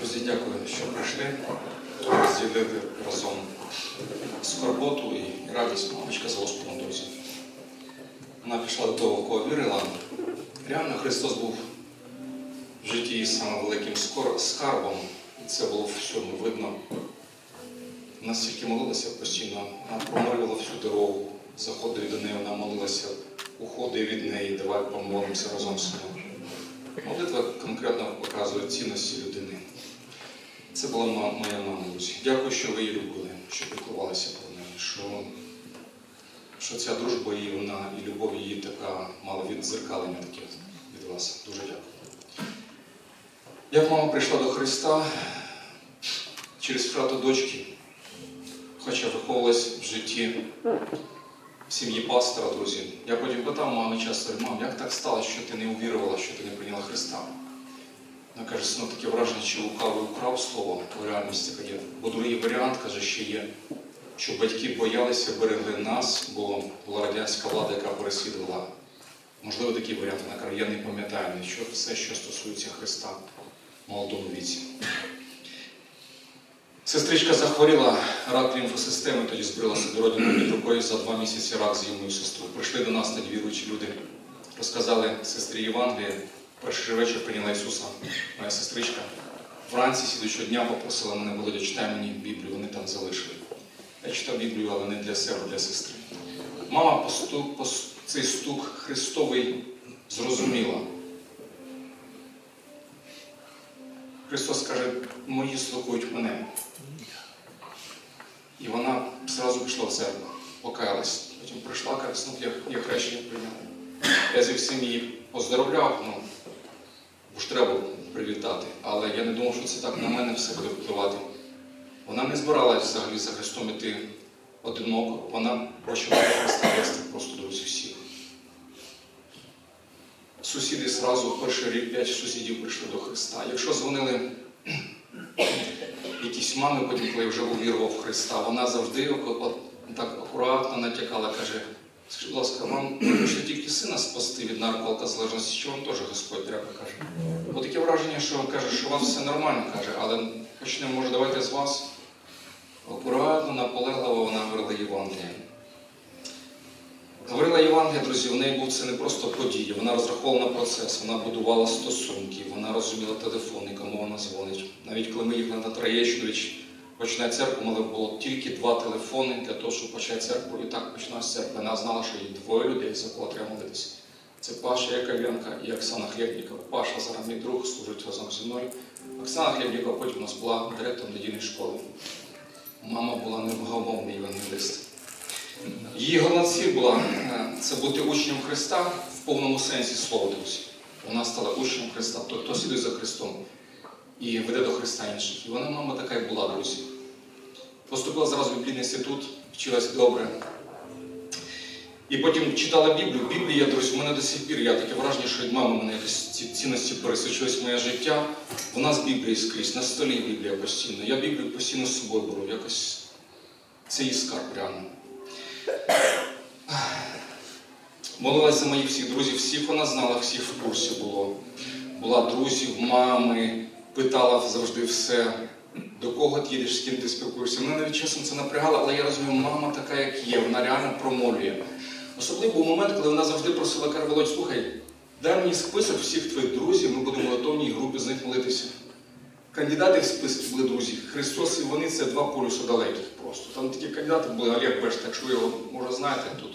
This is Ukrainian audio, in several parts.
Друзі, дякую, що прийшли. Розділили разом скорботу і радість мамочка з Господом, друзі. Вона пішла до того, кого вірила. Реально Христос був в житті самим великим скарбом. І це було всьому видно. Вона стільки молилася постійно, вона промолювала всю дорогу, заходив до неї, вона молилася, уходив від неї, давай помолимося разом з ним. Молитва конкретно показує цінності людини. Це була моя мама. Дякую, що ви її любили, що піклувалися про неї, що, що ця дружба її, вона і любов її така мала віддзеркалення таке від вас. Дуже дякую. Як мама прийшла до Христа через втрату дочки, хоча виховувалась в житті в сім'ї пастора, друзі. Я потім питав мами часто, мам, як так сталося, що ти не увірувала, що ти не прийняла Христа? Вона каже, сину, таке враження, що лукавий украв слово в реальності таке є. Бо другий варіант, каже, ще є, що батьки боялися, берегли нас, бо була радянська влада, яка переслідувала. Можливо, такий варіант. Вона каже, я не пам'ятаю нічого, все, що стосується Христа в молодому віці. Сестричка захворіла рак лімфосистеми, тоді збрила собі родину під рукою за два місяці рак з мою сестру. Прийшли до нас тоді віруючі люди, розказали сестрі Євангелії. Перший вечір прийняла Ісуса, моя сестричка. Вранці слідчого дня попросила мене, Володя, читай мені Біблію, вони там залишили. Я читав Біблію, але не для себе, а для сестри. Мама постук, пос- цей стук Христовий зрозуміла. Христос каже, мої слухають мене. І вона зразу пішла в церкву, покаялась. Потім прийшла, каже, ну, я, я хрещення прийняла. Я зі всім її поздоровляв, ну, ж треба привітати. Але я не думав, що це так на мене все буде впливати. Вона не збиралась взагалі за Христом іти одиноко. Вона почала Христа просто друзі всіх. Сусіди зразу перший рік п'ять сусідів прийшли до Христа. Якщо дзвонили якісь мами, потім, коли вже увірував в Христа, вона завжди так акуратно натякала, каже, скажіть, будь ласка, вам що тільки сина спасти від наркоалкозалежності, що вам теж Господь треба каже. Бо таке враження, що він каже, що у вас все нормально, каже, але почнемо, може, давайте з вас. Акуратно, наполегливо вона говорила Євангелія. Говорила Євангелія, друзі, в неї був це не просто подія, вона розраховувала на процес, вона будувала стосунки, вона розуміла телефони, кому вона дзвонить. Навіть коли ми їхали на Троєщину, починає церкву, мене було тільки два телефони для того, щоб почати церкву. І так почалася церква. Вона знала, що є двоє людей, за кого треба молитися. Це Паша Яковенка і Оксана Хлєбнікова. Паша зараз мій друг, служить разом зі мною. Оксана Хлєбнікова потім у нас була директором недільної школи. Мама була невгамовний евангеліст. Її головна ціль була е, це бути учнем Христа в повному сенсі слова, друзі. Вона стала учнем Христа, той, хто слідує за Христом і веде до Христа інших. І вона, мама, така і була, друзі. Поступила зразу в біблійний інститут, вчилась добре. І потім читала Біблію. Біблія, друзі, в мене до сих пір. Я таке враження, що від мами мене якось ці цінності пересичились моє життя. Вона з Біблії скрізь, на столі Біблія постійно. Я Біблію постійно з собою беру. Якось це її скарб реально. Молилась за моїх всіх друзів, всіх вона знала, всіх в курсі було. Була друзів, мами, питала завжди все, до кого ти їдеш, з ким ти спілкуєшся. Мене навіть часом це напрягало, але я розумію, мама така, як є, вона реально промолює. Особливо був момент, коли вона завжди просила каже, Володь, слухай, дай мені список всіх твоїх друзів, ми будемо в готовній групі з них молитися. Кандидати в списку були друзі. Христос і вони це два полюси далеких просто. Там такі кандидати були, Олег Беш, так що ви його може знаєте тут.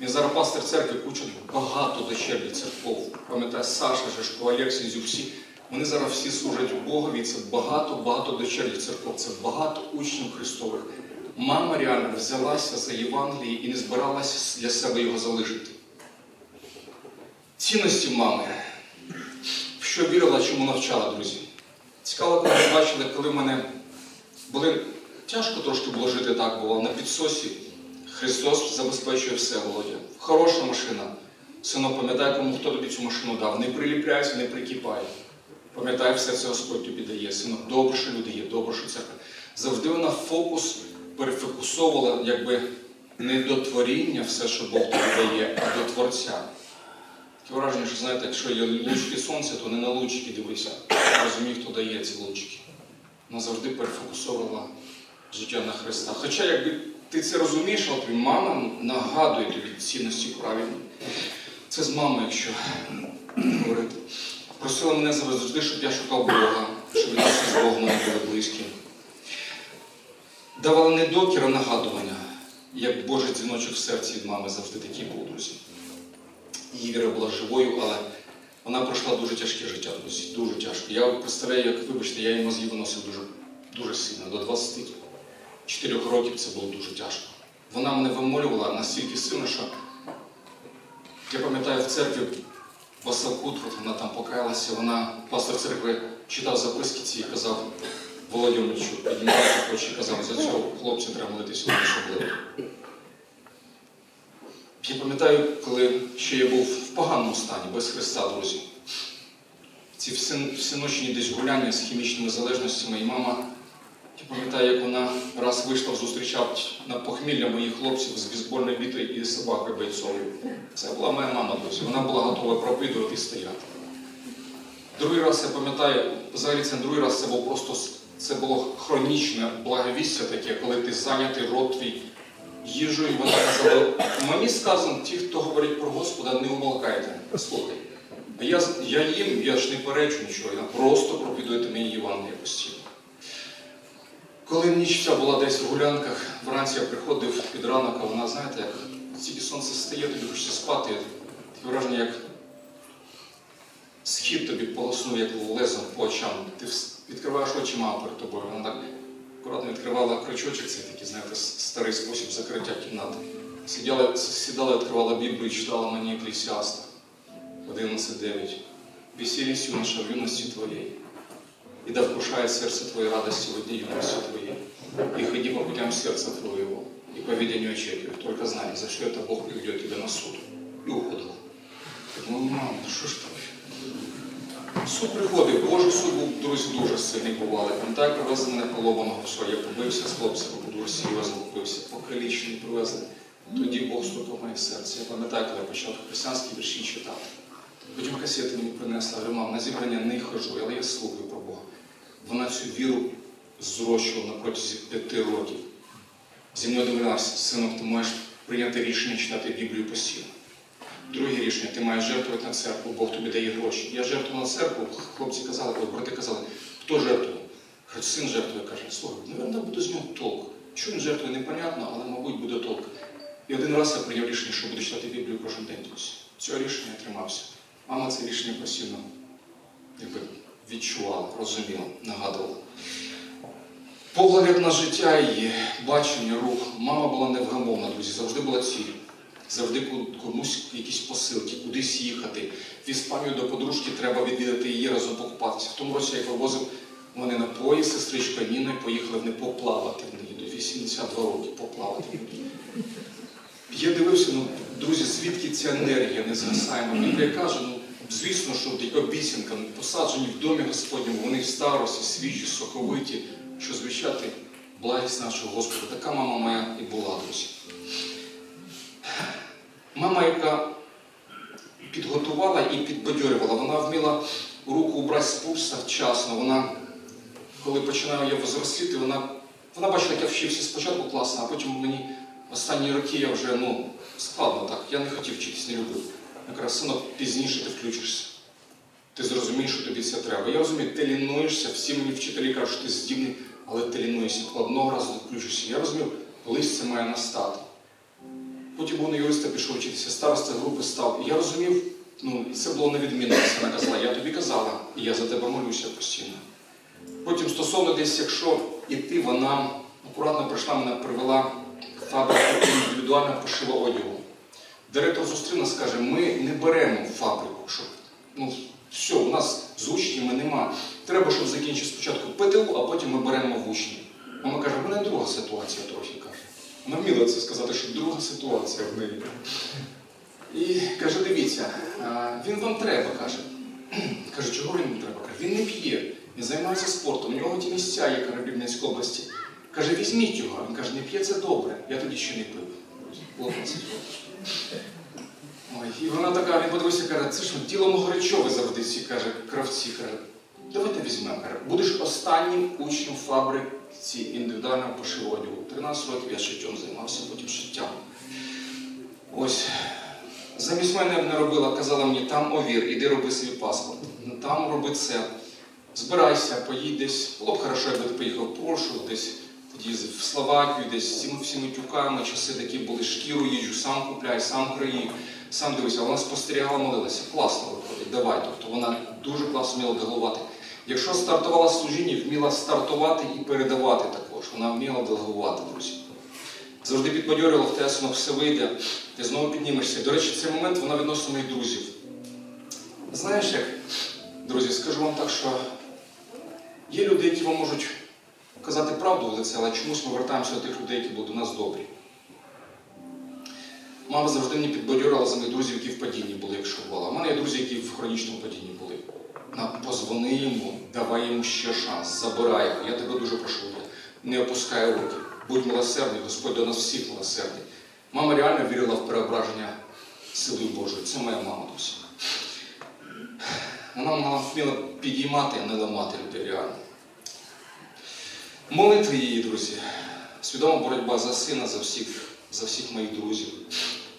Він зараз пастор церкви, куча багато дочерніх церков. Пам'ятаю, Саша, Жешко, Олег Сінзюк, всі. Вони зараз всі служать у Богові. Це багато-багато дочерніх церков, це багато учнів Христових. Мама реально взялася за Євангеліє і не збиралася для себе його залишити. Цінності мами, в що вірила, чому навчала, друзі. Цікаво, коли ви бачили, коли в мене були тяжко трошки було жити так, було на підсосі. Христос забезпечує все, Володя. Хороша машина. Синок, пам'ятай, кому хто тобі цю машину дав. Не приліпляйся, не прикипай. Пам'ятай, все це Господь тобі дає. Синок, добре, що люди є, добре, що церква. Завжди вона фокус перефокусовувала, якби не до творіння все, що Бог тобі дає, а до Творця. Таке враження, що знаєте, якщо є лучки сонця, то не на лучки дивися. мені, хто дає ці лучики. Вона завжди перефокусовувала життя на Христа. Хоча, якби ти це розумієш, але тобі мама нагадує тобі цінності правильні. Це з мамою, якщо говорити. Просила мене завжди, щоб я шукав Бога, щоб відносини з Богом були близькі. Давала не докір, а нагадування, як Божий дзвіночок в серці від мами завжди такий був, друзі. Її віра була живою, але вона пройшла дуже тяжке життя, друзі. Дуже тяжко. Я представляю, як, вибачте, я її мозги виносив дуже, дуже сильно. До 24 років це було дуже тяжко. Вона мене вимолювала настільки сильно, що я пам'ятаю в церкві Басалкут, от вона там покаялася, вона, пастор церкви, читав записки ці і казав Володимирчу, піднімався очі і казав, за цього хлопця треба молитися особливо. Я пам'ятаю, коли ще я був в поганому стані, без Христа, друзі. Ці всі- всіночні десь гуляння з хімічними залежностями, і мама, пам'ятаю, як вона раз вийшла зустрічати на похмілля моїх хлопців з бейсбольною бітою і собакою бойцовою. Це була моя мама, друзі. Вона була готова проповідувати і стояти. Другий раз я пам'ятаю, взагалі це другий раз, це був просто це було хронічне благовістя таке, коли ти зайнятий рот твій їжею, вона казала, мені сказано, ті, хто говорить про Господа, не умолкайте. Слухай. А я, я їм, я ж не перечу нічого, я просто проповідуєте мені Євангеліє постійно. Коли ніч ця була десь в гулянках, вранці я приходив під ранок, а вона, знаєте, як тільки сонце стає, тобі хочеться спати, таке враження, як схід тобі полоснув, як лезом по очам. Ти відкриваєш очі мама перед тобою. Вона так акуратно відкривала крючочок, це такий, знаєте, старий спосіб закриття кімнати. Сиділа, сідала, відкривала Біблію і читала мені Еклесіаста 11.9. Веселись, юноша, в юності твоєї. И да вкушает сердце Твое радости в дни юности Твоей. И ходи по путям сердца Твоего, и по видению очей Твоих. Только знай, за что это Бог приведет тебя на суд. И уходила. Я думаю, мама, ну що ж таке? Суд приходив, Божий суд був, друзі, дуже сильний бували. Пам'ятаю, привезли мене поломаного, все, я побився з хлопцями, був дуже серйозно побився, покалічний привезли. Тоді Бог стукав моє серце. Я пам'ятаю, коли я почав християнські вірші читати. Потім касети мені принесла, говорю, мам, на зібрання не хожу, але я слухаю про Бога. Цю віру зрощувала на протязі п'яти років. Зі мною домовлялася, синок, ти маєш прийняти рішення читати Біблію постійно. Друге рішення, ти маєш жертвувати на церкву, Бог тобі дає гроші. Я жертвував на церкву, хлопці казали, ой, брати казали, хто жертвує? Кажуть, син жертвує, каже, слухай, напевно, буде з нього толк. Що він жертвує, непонятно, але, мабуть, буде толк. І один раз я прийняв рішення, що буду читати Біблію кожен день. Цього рішення я тримався. Мама це рішення постійно якби, відчувала, розуміла, нагадувала. Погляд на життя її, бачення, рух. Мама була невгамовна, друзі, завжди була ціль. Завжди комусь якісь посилки, кудись їхати. В Іспанію до подружки треба відвідати її разом покупатися. В тому році, як вивозив мене на поїзд, сестричка Ніна, поїхали в неї поплавати в неї до 82 роки поплавати. Я дивився, ну, друзі, звідки ця енергія не згасає. Ну, Біблія каже, ну, звісно, що обіцянка, посаджені в домі Господньому, вони в старості, свіжі, соковиті, що звіщати благість нашого Господа. Така мама моя і була, друзі. Мама, яка підготувала і підбадьорювала, вона вміла руку убрати з пульса вчасно. Вона, коли починаю я взросліти, вона, вона бачила, як я вчився спочатку класно, а потім мені останні роки я вже ну, складно так. Я не хотів вчитись, не любив. Синок, пізніше ти включишся. Ти зрозумієш, що тобі це треба. Я розумію, ти лінуєшся, всі мені вчителі кажуть, що ти здібний, але ти лінуєшся. Одного разу включишся. Я розумію, колись це має настати. Потім був на юриста пішов вчитися, староста групи став. І я розумів, ну, і це було невідмінно. Вона казала, я тобі казала, і я за тебе молюся постійно. Потім стосовно десь, якщо іти, вона акуратно прийшла, мене привела в фабрику індивідуального пошиву одягу. Директор зустрів нас каже, ми не беремо фабрику, щоб ну, все, у нас з учнями нема. Треба, щоб закінчити спочатку ПТУ, а потім ми беремо в учні. Мама каже, в мене друга ситуація трохи каже. Вона вміла це сказати, що друга ситуація в неї. І каже, дивіться, він вам треба, каже. Каже, чого він вам треба? Каже, він не п'є, він займається спортом, у нього ті місця є каже, в Рівненській області. Каже, візьміть його. Він каже, не п'є це добре. Я тоді ще не пив. Було 20 років. Ой, і вона така, він подивився, каже, це ж діло Могоричове завжди всі каже, кравці, каже. давайте візьмемо. каже, Будеш останнім учнем фабриці індивідуального пошиву одягу. 13 років я шиттям займався, потім шиттям. Ось. Замість мене не робила, казала мені, там овір, іди роби свій паспорт. Ну, Там роби це. Збирайся, поїдь десь. Було б хорошо, якби ти поїхав в Польщу, десь в Словакію, десь всіми тюками, часи такі були, шкіру їжджу, сам купляй, сам краї, сам дивися. Вона спостерігала, молилася. Класно виходить, давай. Тобто вона дуже класно вміла делегувати. Якщо стартувала служіння, вміла стартувати і передавати також. Вона вміла делегувати, друзі. Завжди підбадьорювала в те, все вийде, ти знову піднімешся. До речі, цей момент вона відносно моїх друзів. Знаєш як, друзі, скажу вам так, що є люди, які вам можуть казати правду в лице, але чомусь ми вертаємося до тих людей, які були до нас добрі. Мама завжди мені підбадьорила за моїх друзів, які в падінні були, якщо була. У мене є друзі, які в хронічному падінні були. Позвони йому, давай йому ще шанс, забирай його. Я тебе дуже прошу, не опускай руки. Будь милосердний, Господь до нас всіх милосердний. Мама реально вірила в переображення сили Божої. Це моя мама досі. Вона вміла підіймати, а не ламати людей реально. Молитви її, друзі. Свідома боротьба за сина, за всіх, за всіх моїх друзів,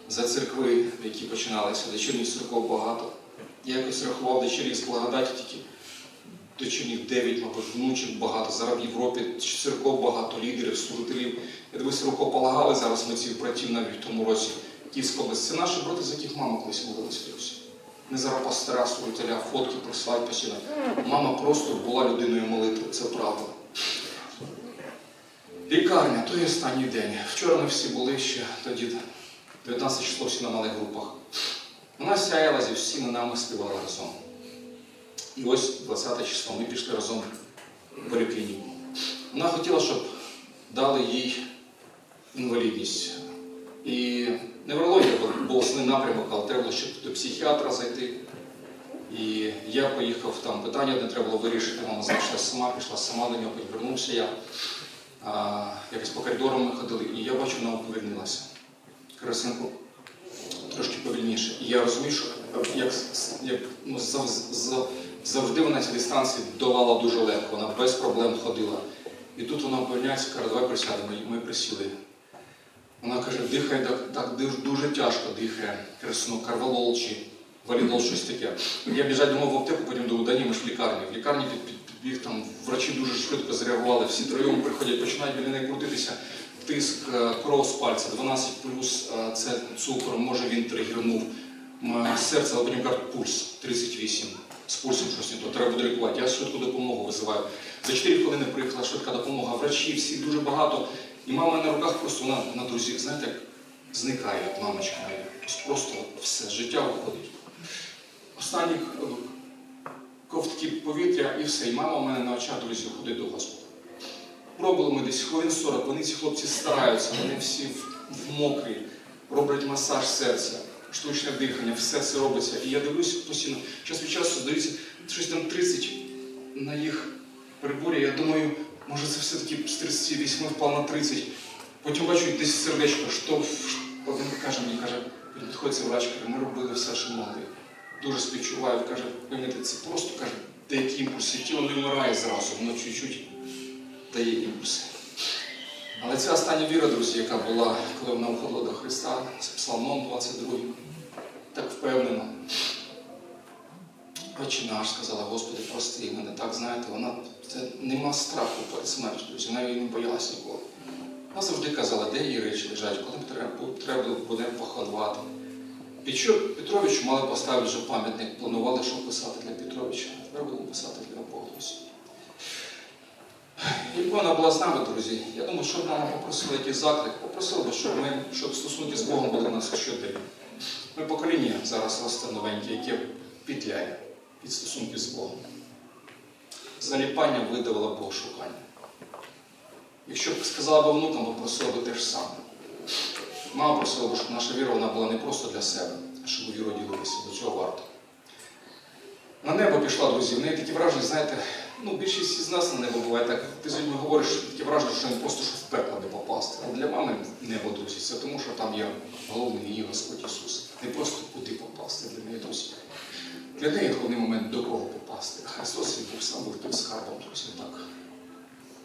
за церкви, які починалися. Дочірніх церков багато. Я якось рахував дочірніх з благодаті тільки дочірніх 9, мабуть, внучок багато. Зараз в Європі церков багато, лідерів, служителів. Я дивився, рукополагали зараз ми цих братів навіть в тому році. Київська область. Це наші брати, з яких мама колись молилася. друзі. Не зараз пастора, служителя, фотки присилають постійно. Мама просто була людиною молитви, це правда. Лікарня, той останній день. Вчора ми всі були ще тоді, 19 число всі на малих групах. Вона сяяла зі всіми нами співала разом. І ось 20 число ми пішли разом в поліклініку. Вона хотіла, щоб дали їй інвалідність. І неврологія був основний напрямок, але треба було ще до психіатра зайти. І я поїхав там, питання не треба було вирішити, мама знайшла сама, пішла сама до нього, потім вернувся я. А, якось по коридорам ми ходили, і я бачу, вона повернулася. Красинку трошки повільніше. І я розумію, що як, як ну, зав, зав, завжди вона ці дистанції долала дуже легко, вона без проблем ходила. І тут вона повільняється, каже, давай присядемо, і ми присіли. Вона каже, дихає так, так дуже, тяжко дихає, красно, карвалол чи валідол, щось таке. Я біжать думав в аптеку, потім думав, да ні, ми ж в лікарні. В лікарні під, під, підбіг там врачі дуже швидко зреагували, всі троєм приходять, починають біля неї крутитися. Тиск, е, кров з пальця, 12 плюс е, це цукор, може він тригернув. Серце, але потім кажуть, пульс 38. З пульсом щось не то, треба буде лікувати. Я швидку допомогу визиваю. За 4 хвилини приїхала швидка допомога. Врачі, всі дуже багато. І мама на руках просто вона на друзі, знаєте, як зникає, як мамочка. Просто все, життя виходить. Останні е, повітря і все. І мама у мене на очах, друзі, ходить до Господа. Пробували ми десь хвилин 40, вони ці хлопці стараються, вони всі в, в мокрі, роблять масаж серця, штучне дихання, все це робиться. І я дивлюся постійно, час від часу здається, щось там 30 на їх приборі. Я думаю, може це все-таки з 38 впав на 30. Потім бачу десь сердечко, що він каже мені, каже, підходить цей врач, каже, ми робили все, що могли. Дуже співчуваю, каже, пам'ятаєте, це просто каже, деякі імпульси, тіло не вмирає зразу, воно чуть-чуть дає імпульси. Але ця остання віра, друзі, яка була, коли вона входила до Христа, це Псалмом 22, так впевнено. Отче наш, сказала, Господи, прости мене. Так, знаєте, вона це нема страху перед смертю, друзі, вона не боялася ніколи. Вона завжди казала, де її речі лежать, коли треба, треба буде поховати. Петровичу мали поставити вже пам'ятник, планували, що писати для Петровича, тепер будемо писати для Бога, друзі. Якби вона була з нами, друзі, я думаю, що мама попросила якийсь заклик, попросила б, щоб ми, щоб стосунки з Богом були у нас щодень. Ми покоління зараз росте новеньке, яке пітляє під стосунки з Богом. Заліпання видавила Бог шукання. Якщо б сказала б внукам, попросила б те ж саме. Мама просила щоб наша віра вона була не просто для себе, а щоб у віру ділилися. До цього варто. На небо пішла, друзі. В неї такі враження, знаєте, ну, більшість із нас на небо буває так. Ти з людьми говориш, таке враження, що не просто що в пекло не попасти. А для мами небо, друзі, це тому, що там є головний її Господь Ісус. Не просто куди попасти для неї, друзі. Для неї головний момент до кого попасти. Христос він був сам був тим скарбом, друзі.